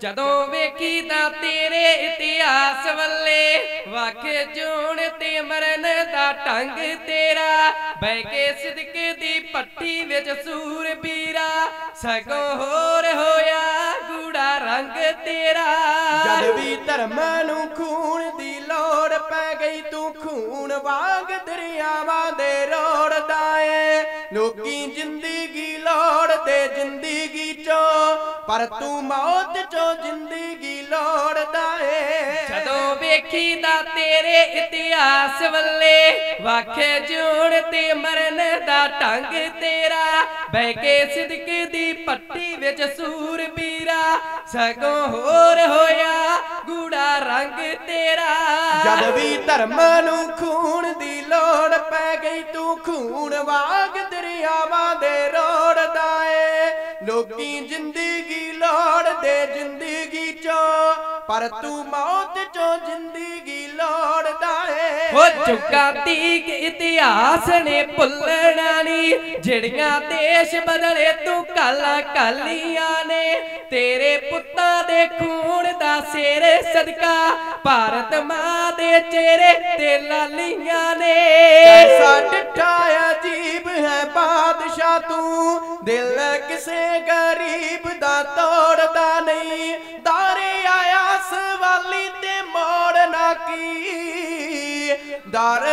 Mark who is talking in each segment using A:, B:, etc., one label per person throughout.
A: ਜਦੋਂ ਵੇਖੀ ਤਾਂ ਤੇਰੇ ਇਤਿਹਾਸ ਵੱਲੇ ਵਾਕੇ ਜੂਣ ਤੇ ਮਰਨ ਦਾ ਢੰਗ ਤੇਰਾ, ਬਹਿ ਕੇ ਸਿਦਕ ਦੀ ਪੱਟੀ ਵਿੱਚ ਸੂਰ ਪੀਰਾ, ਸਗੋਂ ਹੋਰ ਹੋਇਆ ਗੂੜਾ ਰੰਗ ਤੇਰਾ।
B: ਜਦ ਵੀ ਧਰਮ ਨੂੰ ਖੂਨ ਦੀ ਲੋੜ ਪੈ ਗਈ, ਤੂੰ ਖੂਨ ਵਾਂਗ ਦਰਿਆਵਾਂ ਦੇ ਰੋੜਦਾ ਏ। ਲੋਕੀ ਜ਼ਿੰਦਗੀ ਲੋੜ ਲੋੜਦੇ ਜ਼ਿੰਦਗੀ ਪਰ ਤੂੰ ਮੌਤ ਚੋਂ ਜ਼ਿੰਦਗੀ ਲੋੜਦਾ ਏ।
A: ਜਦੋਂ ਵੇਖੀ ਤਾਂ ਤੇਰੇ ਇਤਿਹਾਸ ਵੱਲੇ ਵਾਖੇ ਜੂਣ ਤੇ ਮਰਨ ਦਾ ਢੰਗ ਤੇਰਾ। ਬਹਿ ਕੇ ਸਿਦਕ ਦੀ ਪੱਟੀ ਵਿੱਚ ਸੂਰ ਪੀਰਾ ਸਗੋਂ ਹੋਰ ਹੋਇਆ ਗੂੜਾ ਰੰਗ ਤੇਰਾ।
B: ਜਦ ਵੀ ਧਰਮ ਨੂੰ ਖੂਨ ਦੀ ਲੋੜ ਪੈ ਗਈ ਤੂੰ ਖੂਨ ਵਾਂਗ ਦਰਿਆਵਾਂ ਦੇ ਰੋੜਦਾ ਏ। ਲੋਕੀ ਜ਼ਿੰਦਗੀ ਲੋੜਦੇ ਜ਼ਿੰਦਗੀ ਚੋਂ। ਪਰ ਤੂੰ ਮੌਤ ਚੋਂ ਜ਼ਿੰਦਗੀ ਲੋੜਦਾ ਏ।
A: ਹੋ ਚੁੱਕਾ ਤੀਕ ਇਤਿਹਾਸ ਨੇ ਭੁੱਲਣਾ ਨਹੀਂ ਜਿਹੜੀਆਂ ਦੇਸ਼ ਬਦਲੇ ਤੂੰ ਕਾਲਾ ਕਾਲੀਆਂ ਨੇ। ਤੇਰੇ ਪੁੱਤਾਂ ਦੇ ਖੂਨ ਦਾ ਸਿਰ ਸਦਕਾ। ਭਾਰਤ ਮਾਂ ਦੇ ਚਿਹਰੇ ਤੇ ਲਾਲੀਆਂ ਨੇ।
B: ਐਸਾ ਡਿੱਠਾ ਅਜੀਬ ਹੈ ਬਾਦਸ਼ਾਹ ਤੂੰ। ਦਿਲ ਕਿਸੇ ਗਰੀਬ ਦਾ ਤੋੜਦਾ ਨਹੀਂ। ਦਾਰੇ ਆਇਆ ਸਵਾਲੀ ਤੇ ਮੋੜ ਨਾ ਕੀ। ਦਰ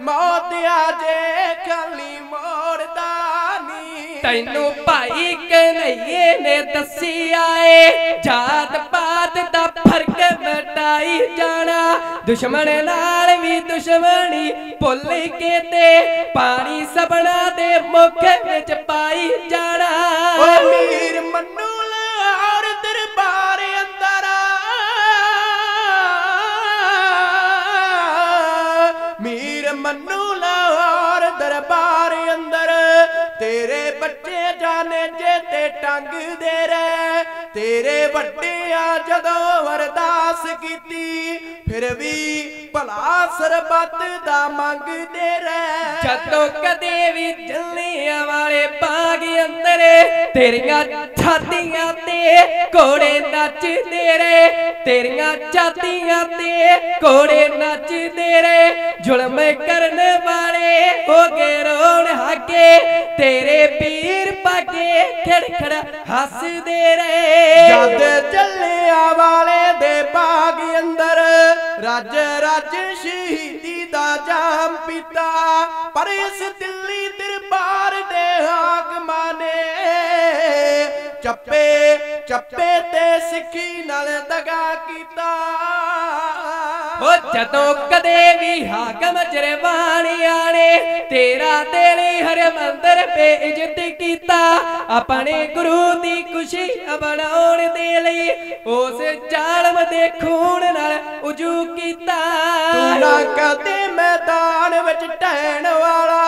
B: ਮੌਤ ਆ ਜੇ ਖਾਲੀ ਮੋੜਦਾ ਨਹੀਂ।
A: ਤੈਨੂੰ ਭਾਈ ਕਨਈਏ ਨੇ ਦੱਸਿਆ ਏ, ਜਾਤ ਪਾਤ ਦਾ ਫ਼ਰਕ ਮਟਾਈ ਜਾਣਾ। ਦੁਸ਼ਮਣ ਨਾਲ ਵੀ ਦੁਸ਼ਮਣੀ ਭੁੱਲ ਕੇ ਤੇ ਪਾਣੀ ਸਬਣਾ ਦੇ ਮੁਖ ਵਿੱਚ ਪਾਈ ਜਾਣਾ।
B: ਮੰਨੂ ਲਾਹੌਰ ਦਰਬਾਰ ਅੰਦਰ। ਮੀਰ ਮੰਨੂ ਲਾਹੌਰ ਦਰਬਾਰ ਅੰਦਰ। ਤੇਰੇ ਬੱਚੇ ਜਾਣੇ ਜੇ ਤੇ ਟੰਗਦੇ ਰਹਿ। ਤੇਰੇ ਵੱਡਿਆਂ ਜਦੋਂ ਅਰਦਾਸ ਕੀਤੀ, ਫਿਰ ਵੀ ਭਲਾ ਸਰਬੱਤ ਦਾ ਮੰਗਦੇ ਰਹਿ।
A: ਜਦੋਂ ਕਦੇ ਵੀ ਜੱਲਿਆਂ ਵਾਲੇ ਬਾਗ ਅੰਦਰ ਤੇਰੀਆਂ ਛਾਤੀਆਂ ਤੇ ਘੋੜੇ ਨੱਚਦੇ ਰੇ ਤੇਰੀਆਂ ਛਾਤੀਆਂ ਤੇ ਘੋੜੇ ਨੱਚਦੇ ਰੇ ਜ਼ੁਲਮ ਕਰਨ ਵਾਲੇ ਹੋ ਗਏ ਰੋਣ ਹਾਕੇ ਤੇਰੇ ਪੀਰ ਖੜਖੜ ਹੱਸਦੇ ਰੇ
B: ਜਦ ਚੱਲਿਆ ਵਾਲੇ ਦੇ ਬਾਗ ਅੰਦਰ ਰੱਜ ਰੱਜ ਸ਼ਹੀਦੀ ਦਾ ਜਾਮ ਪੀਤਾ। ਪਰ ਇਸ ਦਿੱਲੀ ਦਰਬਾਰ ਦੇ ਹਾਕਮਾਂ ਨੇ ਚੱਪੇ ਚੱਪੇ ਤੇ ਸਿੱਖੀ ਨਾਲ ਦਗਾ ਕੀਤਾ।
A: ਹੋ ਜਦੋਂ ਕਦੇ ਵੀ ਹਾਕਮ ਜਰਵਾਣਿਆਂ ਨੇ ਤੇਰਾ ਤੇਰੇ ਹਰਮੰਦਰ ਬੇਇੱਜ਼ਤ ਕੀਤਾ। ਆਪਣੇ ਗੁਰੂ ਦੀ ਖੁਸ਼ੀ ਬਣਾਉਣ ਦੇ ਲਈ ਉਸ ਜ਼ਾਲਮ ਦੇ ਖੂਨ ਨਾਲ ਉਜੂ ਕੀਤਾ।
B: ਤੂੰ ਨਾ ਕਦੇ ਮੈਦਾਨ ਵਿੱਚ ਢਹਿਣ ਵਾਲਾ।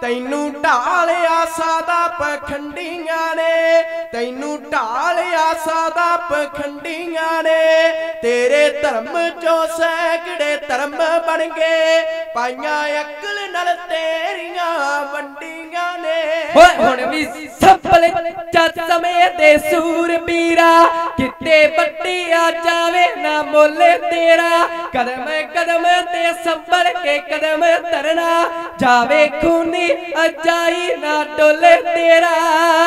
B: ਤੈਨੂੰ ਢਾਲਿਆ ਸਾਦਾ ਪਖੰਡੀਆਂ ਨੇ। ਤੈਨੂੰ ਢਾਲਿਆ ਸਾਦਾ ਪਖੰਡੀਆਂ ਨੇ। ਤੇਰੇ ਧਰਮ ਚੋਂ ਸੈਕੜੇ ਧਰਮ ਬਣ ਗਏ। ਪਾਈਆਂ ਅਕਲ ਨਾਲ ਤੇਰੀਆਂ ਵੰਡੀਆਂ ਨੇ।
A: ਓਏ ਹੁਣ ਵੀ ਸਫਲ ਚੱਤ ਸਮੇਂ ਦੇ ਸੂਰ ਪੀਰਾ। ਕਿਤੇ ਵੱਟਿਆ ਜਾਵੇ ਨਾ ਮੁੱਲ ਤੇਰਾ। ਕਦਮ ਕਦਮ ਤੇ ਸੰਭਲ ਕੇ ਕਦਮ ਧਰਨਾ। ਜਾਵੇ ਖੂਨੀ ਅਜਾਈ ਨਾ ਡੁੱਲ ਤੇਰਾ।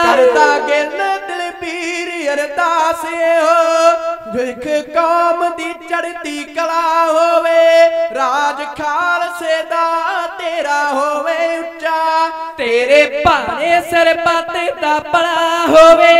B: ਕਰਦਾ ਗਿਲ ਦਿਲਬੀਰ ਅਰਦਾਸ ਇਹੋ। ਵੇਖ ਕੌਮ ਦੀ ਚੜ੍ਹਦੀ ਕਲਾ ਹੋਵੇ। ਰਾਜ ਖਾਲਸੇ ਦਾ ਤੇਰਾ ਹੋਵੇ ਉੱਚਾ
A: ਤੇਰੇ ਭਾਣੇ ਸਰਬੱਤ ਦਾ ਭਲਾ ਹੋਵੇ